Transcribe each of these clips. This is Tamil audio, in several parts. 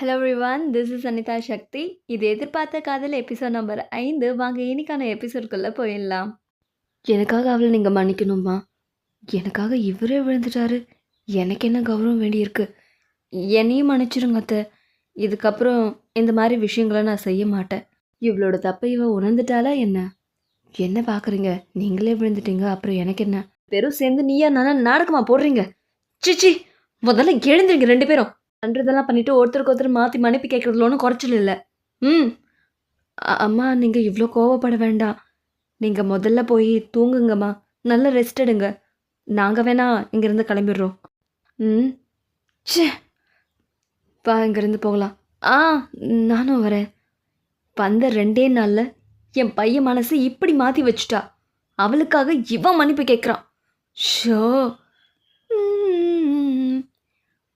Hello Rivaan this is Anitha Sakthi இது எதிர்பார்த்த காதல் எபிசோட் நம்பர் ஐந்து. வாங்க இன்னைக்கான எபிசோட்குள்ளே போயிடலாம். எனக்காக அவளை நீங்கள் மன்னிக்கணுமா? எனக்காக இவரே விழுந்துட்டாரு. எனக்கு என்ன கௌரவம் வேண்டியிருக்கு? என்னையும் மன்னிச்சிருங்க அத்தை. இதுக்கப்புறம் இந்த மாதிரி விஷயங்களை நான் செய்ய மாட்டேன். இவளோட தப்பை இவ உணர்ந்துட்டாலா என்ன? என்ன பார்க்குறீங்க நீங்களே விழுந்துட்டீங்க. அப்புறம் எனக்கு என்ன? பெரும் சேர்ந்து நீயா நானா நாடகமாக போடுறீங்க? சிச்சி முதல்ல எழுந்துருங்க ரெண்டு பேரும். பண்ணுறதெல்லாம் பண்ணிவிட்டு ஒருத்தருக்கு ஒருத்தர் மாற்றி மன்னிப்பு கேட்குறதுல ஒன்றும் குறைச்சல் இல்லை ம் அம்மா நீங்கள் இவ்வளோ கோவப்பட வேண்டாம். நீங்கள் முதல்ல போய் தூங்குங்கம்மா. நல்ல ரெஸ்ட் எடுங்க. நாங்கள் வேணா இங்கேருந்து கிளம்பிடுறோம். ம். ச்சே. பா இங்கேருந்து போகலாம். ஆ நானும் வரேன். வந்த ரெண்டே நாளில் என் பையன் மனசு இப்படி மாற்றி வச்சுட்டா. அவளுக்காக இவன் மன்னிப்பு கேட்குறான் ஷோ.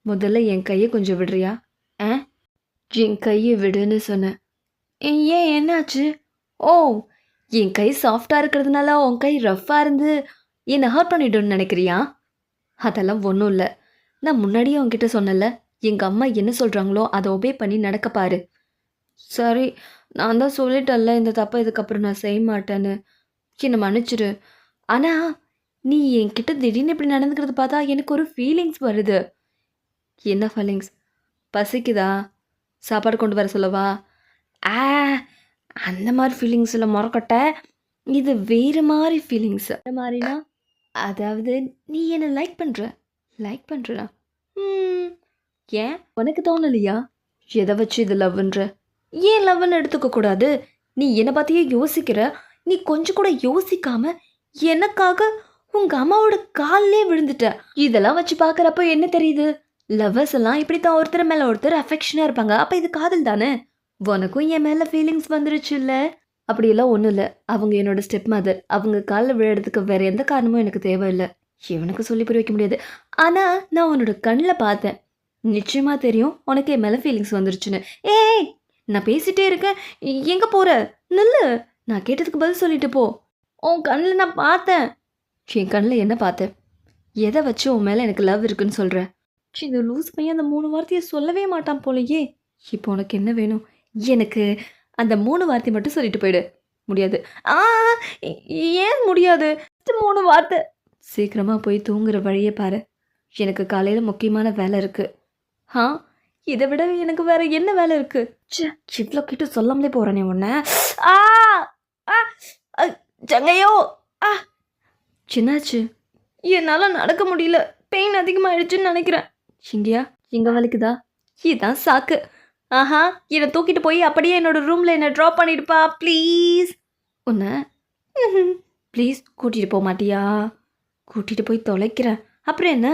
முதல்ல என் கையை கொஞ்சம் விடுறியா? ஆ? என் கையை விடுன்னு சொன்னேன். ஏன் என்னாச்சு? ஓ என் கை சாஃப்டாக இருக்கிறதுனால உன் கை ரஃப்பாக இருந்து என்னை ஹர்ட் பண்ணிடும்னு நினைக்கிறியா? அதெல்லாம் ஒன்றும் இல்லை. நான் முன்னாடியே உன்கிட்ட சொன்னல எங்கள் அம்மா என்ன சொல்கிறாங்களோ அதை ஒபே பண்ணி நடக்க பாரு. சரி நான் தான் சொல்லிட்டேன்ல இந்த தப்பை இதுக்கப்புறம் நான் செய்ய மாட்டேன்னு. என்னை மன்னிச்சிடு ஆனால் நீ என்கிட்ட திடீர்னு இப்படி நடந்துக்கிறது பார்த்தா எனக்கு ஒரு ஃபீலிங்ஸ் வருது. என்ன ஃபலிங்ஸ் பசிக்குதா? சாப்பாடு கொண்டு வர சொல்லவா? ஆ அந்த மாதிரி ஃபீலிங்ஸில் இல்லை முறக்கட்ட. இது வேறு மாதிரி ஃபீலிங்ஸ் அந்த மாதிரினா அதாவது நீ என்னை லைக் பண்ணுற லைக் பண்ணுறா ம் ஏன்? உனக்கு தோணலையா? எதை வச்சு இது லவ்ன்ற ஏன் லவ்னு எடுத்துக்க கூடாது? நீ என்னை பற்றியே யோசிக்கிற? நீ கொஞ்சம் கூட யோசிக்காம எனக்காக உங்கள் அம்மாவோட காலிலே விழுந்துட்ட. இதெல்லாம் வச்சு பார்க்குறப்போ என்ன தெரியுது? லவ்வர்ஸ் எல்லாம் இப்படி தான் ஒருத்தர் மேலே ஒருத்தர் அஃபெக்ஷனாக இருப்பாங்க. அப்போ இது காதல் தானே? உனக்கும் என் மேலே ஃபீலிங்ஸ் வந்துருச்சு இல்லை அப்படியெல்லாம் ஒன்றும் இல்லை. அவங்க என்னோட ஸ்டெப் மதர் அவங்க காலில் விழுறதுக்கு வேற எந்த காரணமும் எனக்கு தேவையில்லை. இவனுக்கு சொல்லி புரிய வைக்க முடியாது. ஆனால் நான் உன்னோட கண்ணில் பார்த்தேன். நிச்சயமாக தெரியும் உனக்கு என் மேலே ஃபீலிங்ஸ் வந்துருச்சுன்னு. ஏய் நான் பேசிட்டே இருக்கேன். எங்கே போகிற நில்லு. நான் கேட்டதுக்கு பதில் சொல்லிட்டு போ. உன் கண்ணில் நான் பார்த்தேன். என் கண்ணில் என்ன பார்த்தேன்? எதை வச்சு உன் மேலே எனக்கு லவ் இருக்குன்னு சொல்கிறேன் இந்த லூஸ் பையன் அந்த மூணு வார்த்தையை சொல்லவே மாட்டான் போலையே. இப்போ உனக்கு என்ன வேணும்? எனக்கு அந்த மூணு வார்த்தை மட்டும் சொல்லிட்டு போயிடு. முடியாது. ஆ ஏன் முடியாது? மூணு வார்த்தை. சீக்கிரமாக போய் தூங்குற வழியை பாரு. எனக்கு காலையில் முக்கியமான வேலை இருக்குது ஆ இதை விட எனக்கு வேற என்ன வேலை இருக்கு? ச்சே இவ்வளோ கிட்ட சொல்லாமலே போகிறேனே உன்னை. ஆ ஆ ஜங்கையோ ஆ. சின்னாச்சு என்னால் நடக்க முடியல. பெயின் அதிகமாகிடுச்சுன்னு நினைக்கிறேன். சிங்கியா இங்கே வலிக்குதா? இதுதான் சாக்கு. ஆஹா என்னை தூக்கிட்டு போய் அப்படியே என்னோட ரூமில் என்னை ட்ராப் பண்ணிடுப்பா ப்ளீஸ் உன்னை? ப்ளீஸ் கூட்டிகிட்டு போக மாட்டியா? கூட்டிகிட்டு போய் தொலைக்கிறேன். அப்புறம் என்ன?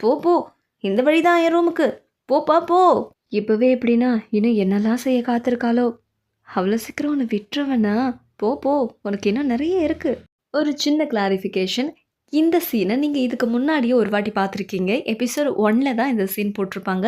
போ போ. இந்த வழி தான் என் ரூமுக்கு போப்பா போ இப்போவே எப்படின்னா இன்னும் என்னெல்லாம் செய்ய காத்திருக்காளோ? அவ்வளோ சீக்கிரம் உன்னை விட்டுருவேனா? போ போ. உனக்கு இன்னும் நிறைய இருக்கு. ஒரு சின்ன கிளாரிஃபிகேஷன் இந்த சீனை நீங்கள் இதுக்கு முன்னாடியே ஒரு வாட்டி பார்த்துருக்கீங்க. எபிசோட் ஒன்ல தான் இந்த சீன் போட்டிருப்பாங்க.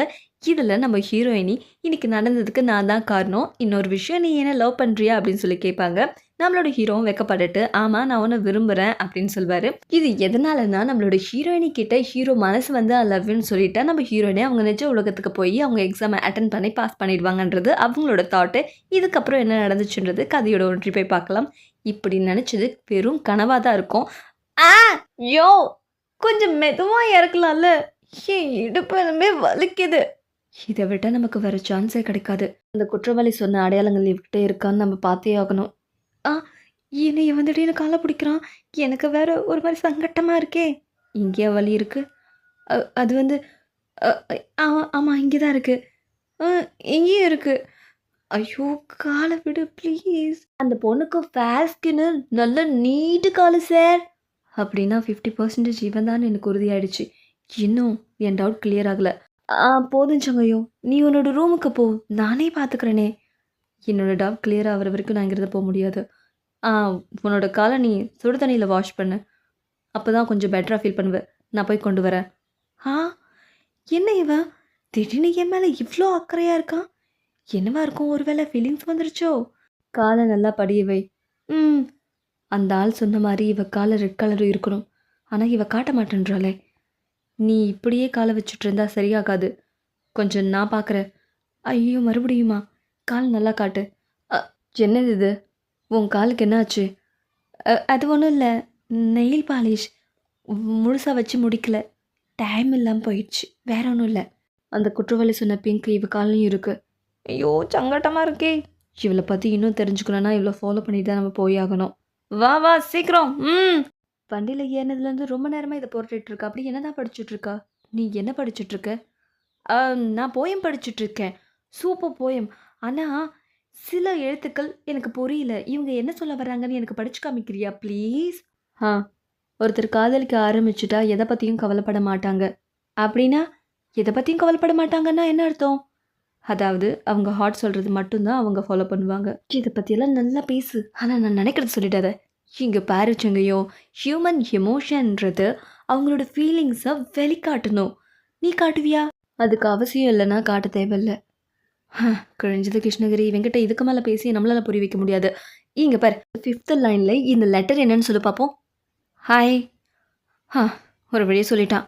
இதில் நம்ம ஹீரோயினி இன்னைக்கு நடந்ததுக்கு நான் தான் காரணம். இன்னொரு விஷயம் நீ என்ன லவ் பண்ணுறியா அப்படின்னு சொல்லி கேட்பாங்க. நம்மளோட ஹீரோவும் வெக்கப்பட்டுட்டு ஆமாம் நான் உன்னை விரும்புகிறேன் அப்படின்னு சொல்வார். இது எதனாலனா நம்மளோட ஹீரோயினி கிட்ட ஹீரோ மனசு வந்து ஐ லவ்னு சொல்லிட்டா நம்ம ஹீரோயினே அவங்க நிஜ உலகத்துக்கு போய் அவங்க எக்ஸாமை அட்டன் பண்ணி பாஸ் பண்ணிடுவாங்கன்றது அவங்களோட தாட்டு இதுக்கப்புறம் என்ன நடந்துச்சுன்றது கதையோட ஒன்றி போய் பார்க்கலாம். இப்படி நினச்சது வெறும் கனவாக தான் இருக்கும். ஆ யோ கொஞ்சம் மெதுவாக இறக்கலாம்ல. என் இடுப்பு எல்லாமே வலிக்குது. இதை விட நமக்கு வேற சான்ஸே கிடைக்காது. அந்த குற்றவாளி சொன்ன அடையாளங்கள் இவகிட்ட இருக்கான்னு நம்ம பார்த்தே ஆகணும். ஆ என்னை இவன் திடீர்னு காலை பிடிக்கிறான். எனக்கு வேற ஒரு மாதிரி சங்கட்டமாக இருக்கே. இங்கேயா வலி இருக்கு? அ- அது வந்து ஆமாம் இங்கே தான் இருக்கு. ஆ, இங்கேயும் இருக்கு. ஐயோ காலை விடு ப்ளீஸ் அந்த பொண்ணுக்கு ஃபேஸ்க்குன்னு நல்ல நீட்டு காலு சார் அப்படின்னா ஃபிஃப்டி பர்சன்டேஜ் இவன் தான் எனக்கு உறுதியாயிடுச்சு. இன்னும் என் டவுட் கிளியர் ஆகலை. ஆ போதும் சங்கையோ நீ உன்னோட ரூமுக்கு போ. நானே பார்த்துக்கிறேனே என்னோடய டவுட் கிளியர் ஆகிற வரைக்கும் நான் இங்கிருந்து போக முடியாது. ஆ உன்னோட காலை நீ சுடு தண்ணியில் வாஷ் பண்ணு. அப்போ தான் கொஞ்சம் பெட்டராக ஃபீல் பண்ணுவேன் நான் போய் கொண்டு வரேன். ஆ என்ன இவன் திடீர்னு என் மேலே இவ்வளோ அக்கறையாக இருக்கான் என்னவா இருக்கும்? ஒருவேளை ஃபீலிங்ஸ் வந்துருச்சோ? காலை நல்லா படியவை ம் அந்த ஆள் சொன்ன மாதிரி இவ காலை ரெட் கலர் இருக்கணும். ஆனால் இவ காட்ட மாட்டேன்றாளே. நீ இப்படியே காலை வச்சுட்டு இருந்தா சரியாகாது. கொஞ்சம் நான் பார்க்குறேன் ஐயோ மறுபடியுமா? கால் நல்லா காட்டு. என்னது இது? உன் காலுக்கு என்னாச்சு? அது ஒன்றும் இல்லை. நெயில் பாலிஷ் முழுசாக வச்சு முடிக்கல. டைம் இல்லாமல் போயிடுச்சு. வேற ஒன்றும் இல்லை. அந்த குற்றவாளி சொன்ன பிங்க் இவ கால்லையும் இருக்குது ஐயோ சங்கட்டமாக இருக்கே. இவளை பற்றி இன்னும் தெரிஞ்சுக்கணும்னா இவ்வளோ ஃபாலோ பண்ணிட்டு தான் நம்ம போய் ஆகணும். வா வா சீக்கிரம். ம். வண்டியில் ஏறினதுலேருந்து ரொம்ப நேரமாக இதை போட்டுட்டு இருக்கா அப்படி என்னதான் படிச்சுட்டு இருக்கா நீ என்ன ஆ, நான் போயம் படிச்சுட்டு இருக்கேன் சூப்பர் போயம் ஆனால் சில எழுத்துக்கள் எனக்கு புரியல. இவங்க என்ன சொல்ல வர்றாங்கன்னு எனக்கு படிச்சு காமிக்கிறியா ப்ளீஸ் ஆ. ஒருத்தர் காதலிக்க ஆரம்பிச்சுட்டா எதை பற்றியும் கவலைப்பட மாட்டாங்க. அப்படின்னா எதை பற்றியும் கவலைப்பட மாட்டாங்கன்னா என்ன அர்த்தம்? அதாவது அவங்க ஹார்ட் சொல்கிறது மட்டும்தான் அவங்க ஃபாலோ பண்ணுவாங்க. இதை பற்றியெல்லாம் நல்லா பேசு. ஆனால் நான் நினைக்கிறது சொல்லிட்டாத இங்கே பாருச்சங்கையோ ஹியூமன் எமோஷன்ன்றது அவங்களோட ஃபீலிங்ஸை வெளிக்காட்டணும். நீ காட்டுவியா? அதுக்கு அவசியம் இல்லைன்னா காட்ட தேவையில்ல. கிழிஞ்சது கிருஷ்ணகிரி வெங்கிட்ட இதுக்கு மேலே பேசி நம்மளால் புரிய வைக்க முடியாது. இங்கே பார் ஃபிஃப்த் லைனில் இந்த லெட்டர் என்னன்னு சொல்லி பார்ப்போம் ஹாய் ஹா ஒரு வழியை சொல்லிட்டான்.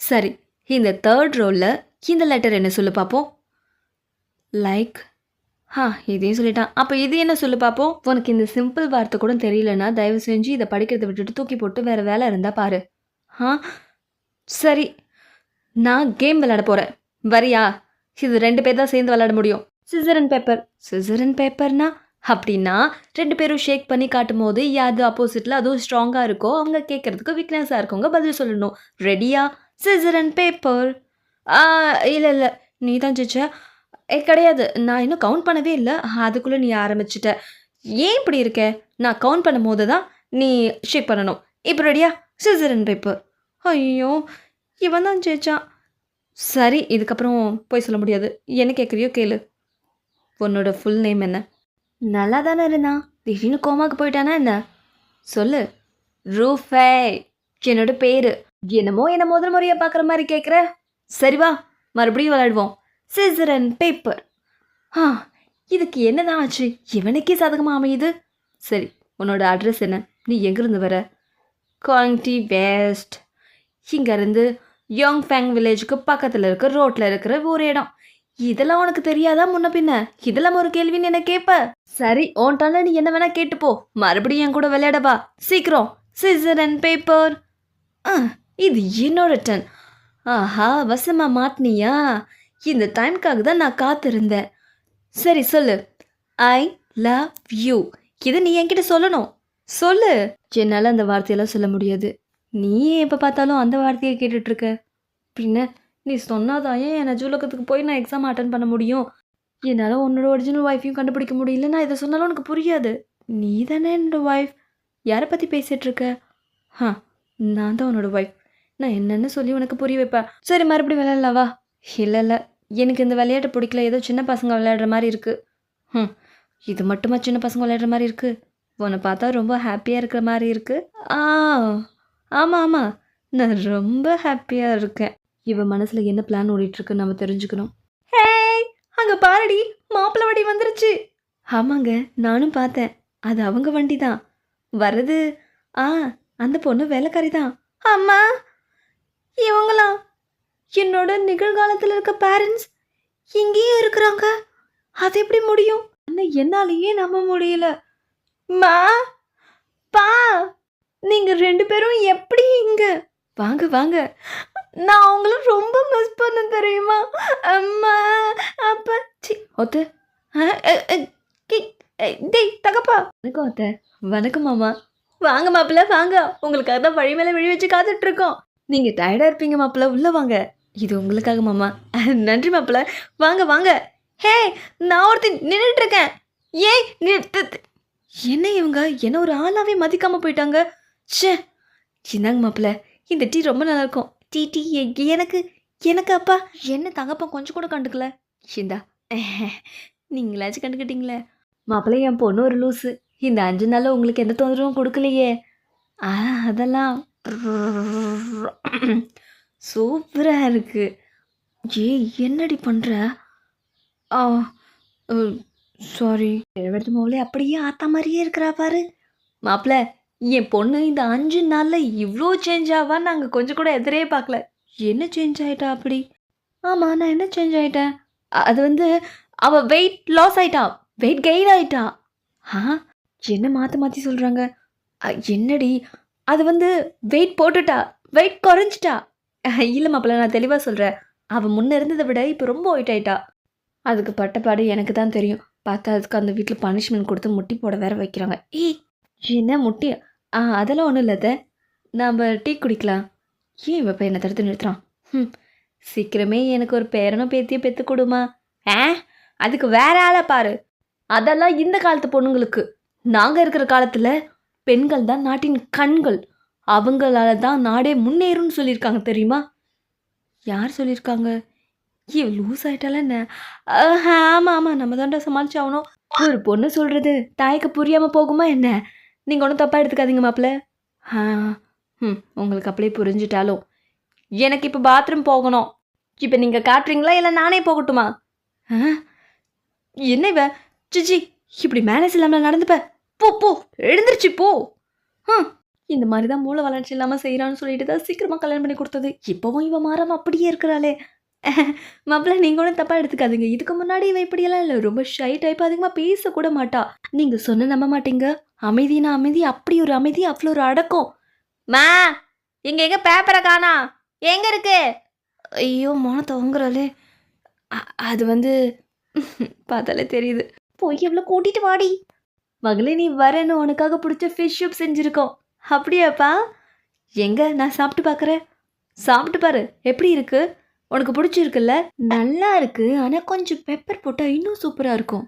சரி இந்த தேர்ட் ரோவில் இந்த லெட்டர் என்ன சொல்லு பார்ப்போம் லைக் ஹா இதையும் சொல்லிட்டான். அப்போ இது என்ன சொல்லு பார்ப்போம் உனக்கு இந்த சிம்பிள் வார்த்தை கூட தெரியலன்னா தயவு செஞ்சு இதை படிக்கிறத விட்டுட்டு தூக்கி போட்டு வேறு வேலை இருந்தால் பாரு. ஆ சரி. நான் கேம் விளையாட போகிறேன் வரியா? இது ரெண்டு பேர் தான் சேர்ந்து விளையாட முடியும். Scissor and paper scissor and பேப்பர்னா அப்படின்னா ரெண்டு பேரும் ஷேக் பண்ணி காட்டும் போது யாரு ஆப்போசிட்டில் அதுவும் ஸ்ட்ராங்காக இருக்கோ? அவங்க கேட்குறதுக்கு வீக்னஸாக இருக்கவங்க பதில் சொல்லணும். ரெடியா சிசர் அண்ட் பேப்பர் இல்லை இல்லை. நீ தான் ஜெச்ச ஏ கிடையாது. நான் இன்னும் கவுண்ட் பண்ணவே இல்லை. அதுக்குள்ளே நீ ஆரம்பிச்சிட்ட. ஏன் இப்படி இருக்க? நான் கவுண்ட் பண்ணும் போது தான் நீ ஷேக் பண்ணணும். இப்போ ரெடியா சிசரன் அண்ட் ஐயோ இவன் தான் ஜெயிச்சான். சரி இதுக்கப்புறம் போய் சொல்ல முடியாது. என்ன கேட்குறியோ கேளு. உன்னோட ஃபுல் நேம் என்ன? நல்லா தானே இருந்தான் திடீர்னு கோமாக்கு போயிட்டானா என்ன? சொல்லு. ரூஃபே. என்னோட பேர். என்னமோ என்ன முதல் முறையாக பார்க்குற மாதிரி கேட்குற சரி வா மறுபடியும் விளையாடுவோம். சிசர் அண்ட் பேப்பர் ஆ இதுக்கு என்னதான் ஆச்சு? இவனுக்கே சாதகமாக அமையுது. சரி உன்னோட அட்ரஸ் என்ன? நீ எங்கேருந்து வர? காங்டி வேஸ்ட் இங்கேருந்து யோங் ஃபேங் வில்லேஜுக்கு பக்கத்தில் இருக்க ரோட்டில் இருக்கிற ஒரு இடம். இதெல்லாம் உனக்கு தெரியாதா முன்ன பின்ன? இதெல்லாம் ஒரு கேள்வின்னு என்ன கேட்ப சரி ஓன்ட்டால நீ என்ன வேணா கேட்டுப்போ மறுபடியும் என் கூட விளையாடவா சீக்கிரம். சிசர் அண்ட் பேப்பர் இது என்னோட டன் ஆஹா வசமா மாட்டினியா? இந்த டைம்க்காக தான் நான் காத்திருந்தேன். சரி சொல்லு. ஐ லவ் யூ இதை நீ என்கிட்ட சொல்லணும். சொல்லு. என்னால் அந்த வார்த்தையெல்லாம் சொல்ல முடியாது. நீ எப்போ பார்த்தாலும் அந்த வார்த்தையை கேட்டுட்ருக்க? பின்ன நீ சொன்னாதான் ஏன் என் ஜூலகத்துக்கு போய் நான் எக்ஸாம் அட்டன் பண்ண முடியும்? என்னால் உன்னோட ஒரிஜினல் ஒய்ஃபையும் கண்டுபிடிக்க முடியல நான் இதை சொன்னாலும் உனக்கு புரியாது. நீ தானே என்னோட ஒய்ஃப் யாரை பற்றி பேசிகிட்ருக்க ஆ நான் தான் உன்னோட ஒய்ஃப் நான் என்னென்னு சொல்லி உனக்கு புரிய வைப்பேன். சரி மறுபடியும் விளையாடலாம் வா. இல்லை இல்லை எனக்கு இந்த விளையாட்டு பிடிக்கல. ஏதோ சின்ன பசங்க விளையாடுற மாதிரி இருக்குது ம் இது மட்டுமா சின்ன பசங்க விளையாடுற மாதிரி இருக்குது உன்னை பார்த்தா ரொம்ப ஹாப்பியாக இருக்கிற மாதிரி இருக்குது ஆ ஆமாம் ஆமாம் நான் ரொம்ப ஹாப்பியாக இருக்கேன். இவன் மனசில் என்ன பிளான் ஓடிட்டுருக்கு நம்ம தெரிஞ்சுக்கணும். ஹேய் அங்கே பாரடி. மாப்பிள்ளை வண்டி வந்துருச்சு. ஆமாங்க நானும் பார்த்தேன். அது அவங்க வண்டி தான் வர்றது ஆ அந்த பொண்ணு வேலைக்காரி தான் அம்மா இவங்களாம் என்னோட நிகழ்காலத்தில் இருக்க பேரண்ட்ஸ் இங்கேயும் இருக்கிறாங்க. அது எப்படி முடியும்? ஆனால் என்னாலேயே நம்ப முடியல. மா பா நீங்கள் ரெண்டு பேரும் எப்படி இங்க? வாங்க வாங்க. நான் அவங்கள ரொம்ப மிஸ் பண்ண தெரியுமா? அம்மா அப்பா சி ஒத்து. கி- டேய் தகப்பா. வணக்கம் ஒத்த வணக்கம் மாமா. வாங்க மாப்பிள்ள வாங்க. உங்களுக்காக தான் வழி மேலே விழி வச்சு காத்துட்ருக்கோம் நீங்கள் டயர்டாக இருப்பீங்க மாப்பிள்ள உள்ளே வாங்க. இது உங்களுக்காக மாமா. நன்றி மாப்பிள்ள வாங்க வாங்க. ஹே நான் ஒருத்தி நின்றுட்டு இருக்கேன். ஏய் நிறுத்து என்ன இவங்க? என்ன ஒரு ஆளாகவே மதிக்காமல் போயிட்டாங்க? ச்சே. இந்தாங்க மாப்பிள்ள இந்த டீ ரொம்ப நல்லாயிருக்கும். டீ டீ எனக்கு எனக்கு அப்பா. என்ன தங்கப்பா கொஞ்சம் கூட கண்டுக்கல. இந்தா. நீங்களாச்சும் கண்டுக்கிட்டீங்களே. மாப்பிள்ளை என் பொண்ணு ஒரு லூஸு இந்த அஞ்சு நாளில் உங்களுக்கு எந்த தொந்தரவும் கொடுக்கலையே. ஆ அதெல்லாம் சூப்பராக இருக்கு. ஏய் என்னடி பண்ணுற ஆ சாரி எழுபத்து மோளே அப்படியே ஆத்தா மாதிரியே இருக்கிறா பாரு. மாப்பிள்ள என் பொண்ணு இந்த அஞ்சு நாளில் இவ்வளோ சேஞ்ச் ஆவான்னு நாங்கள் கொஞ்சம் கூட எதிரே பார்க்கல என்ன சேஞ்ச் ஆயிட்டா அப்படி? ஆமாம் நான் என்ன சேஞ்ச் ஆயிட்டேன்? அது வந்து அவ வெயிட் லாஸ் ஆயிட்டா. வெயிட் கெயின் ஆயிட்டா. ஆ என்ன மாற்றி மாற்றி சொல்கிறாங்க என்னடி? அது வந்து வெயிட் போட்டுட்டா வெயிட் குறைஞ்சிட்டா. இல்லை மாப்பிள்ள நான் தெளிவாக சொல்கிறேன் அவள் முன்னே இருந்ததை விட இப்போ ரொம்ப ஒயிட் ஆயிட்டா. அதுக்கு பட்டப்பாடு எனக்கு தான் தெரியும். பார்த்தா அதுக்கு அந்த வீட்டில் பனிஷ்மெண்ட் கொடுத்து முட்டி போட வேற வைக்கிறாங்க. ஏய் என்ன முட்டி? ஆ அதெல்லாம் ஒன்றும் இல்லை நாம் டீ குடிக்கலாம். ஏன் இவ பையனை தடுத்து நிறுத்துறான்? ம் சீக்கிரமே எனக்கு ஒரு பேரனும் பேத்தியும் பெற்று கொடுமா. ஆ அதுக்கு வேற ஆளை பாரு. அதெல்லாம் இந்த காலத்து பொண்ணுங்களுக்கு. நாங்கள் இருக்கிற காலத்தில் பெண்கள் தான் நாட்டின் கண்கள். அவங்களால தான் நாடே முன்னேறும்னு சொல்லியிருக்காங்க தெரியுமா? யார் சொல்லியிருக்காங்க? ஏ லூஸ் ஆகிட்டால என்ன? ஆமாம் ஆமாம் நம்ம தாண்டா சமாளிச்சு ஆகணும். ஒரு பொண்ணு சொல்கிறது தாய்க்கு புரியாமல் போகுமா என்ன? நீங்கள் ஒன்றும் தப்பாக எடுத்துக்காதீங்க மாப்பிள்ள. ஆ ம் உங்களுக்கு அப்படியே புரிஞ்சிட்டாலும் எனக்கு இப்போ பாத்ரூம் போகணும். இப்போ நீங்கள் காட்டுறீங்களா இல்லை நானே போகட்டுமா? ஆ? என்ன இவ? சிச்சி இப்படி மேனேஜ் இல்லாமல் நடந்துப்பேன் போ போ எழுந்திருச்சு போ. ம் இந்த மாதிரி தான் மூளை வளர்ச்சி இல்லாமல் செய்கிறான்னு சொல்லிட்டு தான் சீக்கிரமாக கல்யாணம் பண்ணி கொடுத்தது. இப்போவும் இவன் மாறாமல் அப்படியே இருக்கிறாளே. மாப்பிள்ள நீங்கள் ஒன்றும் தப்பாக எடுத்துக்காதீங்க. இதுக்கு முன்னாடி இவன் இப்படியெல்லாம் இல்லை. ரொம்ப ஷை டைப் அதிகமாக பேசக்கூட மாட்டா. நீங்கள் சொன்ன நம்ப மாட்டீங்க. அமைதினா அமைதி அப்படி ஒரு அமைதி அவ்வளோ ஒரு அடக்கம். மா எங்க எங்கே பேப்பரை காணா? எங்க இருக்கு? ஐயோ மோனத்தை வாங்குறாளே அது வந்து பார்த்தாலே தெரியுது. போய் எவ்வளோ கூட்டிட்டு வாடி. மகளே நீ வரேன்னு உனக்காக பிடிச்ச ஃபிஷ் சூப் செஞ்சுருக்கோம். அப்படியாப்பா? எங்க நான் சாப்பிட்டு பார்க்குறேன் சாப்பிட்டு பாரு எப்படி இருக்கு? உனக்கு பிடிச்சிருக்குல்ல? நல்லா இருக்கு ஆனால் கொஞ்சம் பெப்பர் போட்டால் இன்னும் சூப்பராக இருக்கும்.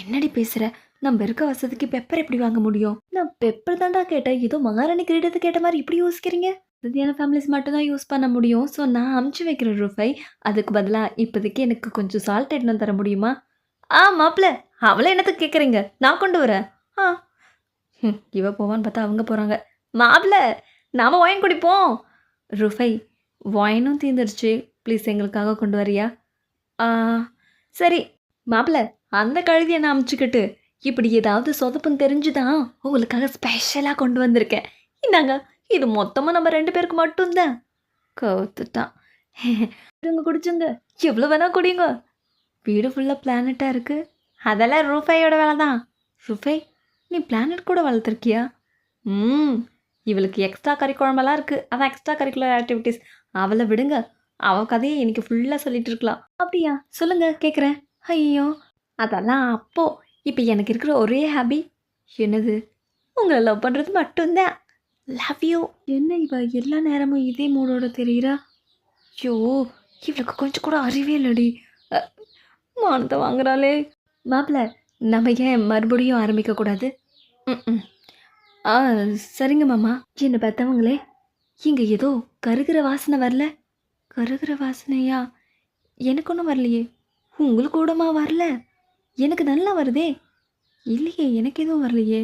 என்னடி பேசுகிற நம்ம இருக்க வசதிக்கு பெப்பர் எப்படி வாங்க முடியும்? நான் பெப்பர் தான்டா கேட்டேன். ஏதோ மகாராணி கிரீடத்தை கேட்ட மாதிரி இப்படி யோசிக்கிறீங்க? வசதியான ஃபேமிலிஸ் மட்டும் தான் யூஸ் பண்ண முடியும். ஸோ நான் அமுச்சு வைக்கிறேன் ரூஃபை. அதுக்கு பதிலாக இப்போதைக்கு எனக்கு கொஞ்சம் சால்ட் எடுத்து தர முடியுமா? ஆ மாப்பிள்ள. அவளை என்னத்துக்கு கேட்குறீங்க நான் கொண்டு வரேன். ஆ. இவ போவான்னு பார்த்தா அவங்க போகிறாங்க மாப்பிள்ள நாம ஒயின் குடிப்போம். ருஃபை ஒயினும் தீந்துருச்சு. ப்ளீஸ் எங்களுக்காக கொண்டு வரியா? ஆ சரி. மாப்பிள்ள அந்த கழுதியை நான் அமுச்சுக்கிட்டு இப்படி ஏதாவது சொதப்புன்னு தெரிஞ்சுதான் உங்களுக்காக ஸ்பெஷலாக கொண்டு வந்திருக்கேன். இந்தாங்க இது மொத்தமாக நம்ம ரெண்டு பேருக்கு மட்டும்தான். கவுத்துட்டான். குடிங்க குடிச்சுங்க. எவ்வளோ வேணால் குடிங்க. வீடு ஃபுல்லாக பிளானட்டாக இருக்குது அதெல்லாம் ரூஃபையோட வேலை தான் ரூஃபை நீ பிளானட் கூட வளர்த்துருக்கியா? ம் இவளுக்கு எக்ஸ்ட்ரா கரிக்குழம்பெல்லாம் இருக்குது அதான் எக்ஸ்ட்ரா கரிக்குலர் ஆக்டிவிட்டீஸ் அவளை விடுங்க. அவள் கதையை இன்னைக்கு ஃபுல்லாக சொல்லிட்டு இருக்கலாம். அப்படியா? சொல்லுங்கள் கேட்குறேன் ஐயோ அதெல்லாம் அப்போது இப்போ எனக்கு இருக்கிற ஒரே ஹாபி என்னது? உங்களை லவ் பண்ணுறது மட்டும்தான். லவ் யூ என்ன இவ எல்லா நேரமும் இதே மூடோட தெரியுறா? ஐயோ இவளுக்கு கொஞ்சம் கூட அறிவே இல்லடி. மானத்தை வாங்குறாளே. மாப்பிள்ள நம்ம ஏன் மறுபடியும் ஆரம்பிக்கக்கூடாது ம் ஆ சரிங்க மாமா. என்னை பார்த்தவங்களே இங்கே ஏதோ கருகிற வாசனை வரல. கருகிற வாசனையா? எனக்கு ஒன்றும் வரலையே. உங்களுக்கு கூடமா வரல? எனக்கு நல்லா வருதே. இல்லையே எனக்கு எதுவும் வரலையே.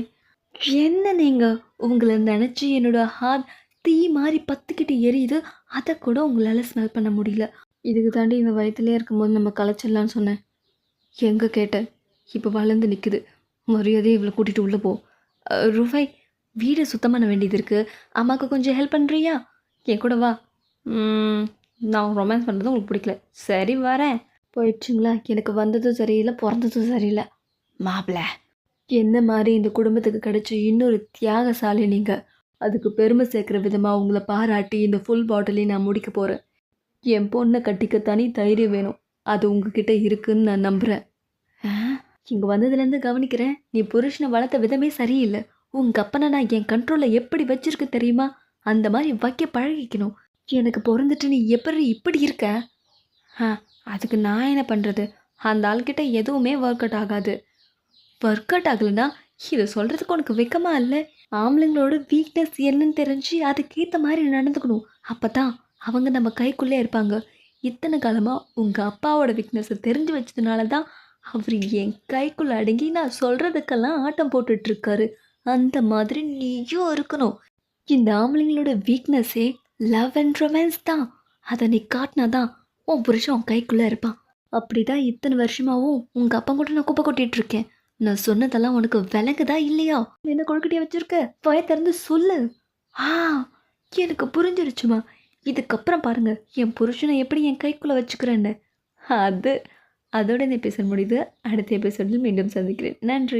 என்ன நீங்கள் உங்களை நினச்சி என்னோட ஹார்ட் தீ மாதிரி பத்துக்கிட்டு எரியுது. அதை கூட உங்களால் ஸ்மெல் பண்ண முடியல. இதுக்கு தாண்டி இவன் வயிற்றுலேயே இருக்கும்போது நம்ம கலைச்சிடலான்னு சொன்னேன். எங்கே கேட்டேன் இப்போ வளர்ந்து நிற்குது மரியாதையை இவளை கூட்டிகிட்டு உள்ளே போ. ரூபாய் வீடை சுத்தம் பண்ண வேண்டியது இருக்குது அம்மாவுக்கு கொஞ்சம் ஹெல்ப் பண்ணுறியா என் கூட வா. நான் ரொமான்ஸ் பண்ணுறது உங்களுக்கு பிடிக்கல. சரி வரேன். போயிடுச்சுங்களா? எனக்கு வந்ததும் சரியில்லை பிறந்ததும் சரியில்லை. மாப்பிள்ள என்ன மாதிரி இந்த குடும்பத்துக்கு கிடைச்ச இன்னொரு தியாகசாலி நீங்கள் அதுக்கு பெருமை சேர்க்குற விதமாக உங்களை பாராட்டி இந்த ஃபுல் பாட்டிலையும் நான் முடிக்க போகிறேன் என் பொண்ணை கட்டிக்க தனி தைரியம் வேணும். அது உங்ககிட்ட இருக்குன்னு நான் நம்புகிறேன் இங்கே வந்ததுலேருந்து கவனிக்கிறேன். நீ புருஷனை வளர்த்த விதமே சரியில்லை. உங்கள் அப்பனை நான் என் கண்ட்ரோலில் எப்படி வச்சிருக்கு தெரியுமா? அந்த மாதிரி வைக்க பழகிக்கணும். எனக்கு பிறந்துட்டு நீ எப்படி இப்படி இருக்க? ஆ அதுக்கு நான் என்ன பண்ணுறது அந்த ஆள்கிட்ட எதுவுமே ஒர்க் அவுட் ஆகாது. ஒர்க் அவுட் ஆகலைன்னா இதை சொல்கிறதுக்கு உனக்கு வெக்கமாக இல்லை? ஆம்பளைங்களோட வீக்னஸ் என்னன்னு தெரிஞ்சு அதுக்கேற்ற மாதிரி நடந்துக்கணும். அப்போ தான் அவங்க நம்ம கைக்குள்ளே இருப்பாங்க. இத்தனை காலமாக உங்கள் அப்பாவோட வீக்னஸை தெரிஞ்சு வச்சதுனால தான் அவர் என் கைக்குள்ளே அடங்கி நான் சொல்கிறதுக்கெல்லாம் ஆட்டம் போட்டுட்ருக்காரு. அந்த மாதிரி நீயும் இருக்கணும். இந்த ஆம்பளைங்களோட வீக்னஸே லவ் அண்ட் ரொமான்ஸ் தான். அதை நீ காட்டினா தான் உன் புருஷன் உன் கைக்குள்ளே இருப்பான். அப்படி தான் இத்தனை வருஷமாகவும் உங்கள் அப்பா கூட நான் குப்பை கொட்டிகிட்ருக்கேன் இருக்கேன் நான் சொன்னதெல்லாம் உனக்கு விளங்குதா இல்லையா? என்ன கொழுக்கட்டியா வச்சிருக்க? பய திறந்து சொல்லு. ஆ எனக்கு புரிஞ்சிருச்சுமா. இதுக்கப்புறம் பாருங்கள் என் புருஷனை எப்படி என் கைக்குள்ளே வச்சுக்கிறேன்னு. அது அதோட இந்த எபிசோட் முடியுது. அடுத்த எபிசோடில் மீண்டும் சந்திக்கிறேன். நன்றி.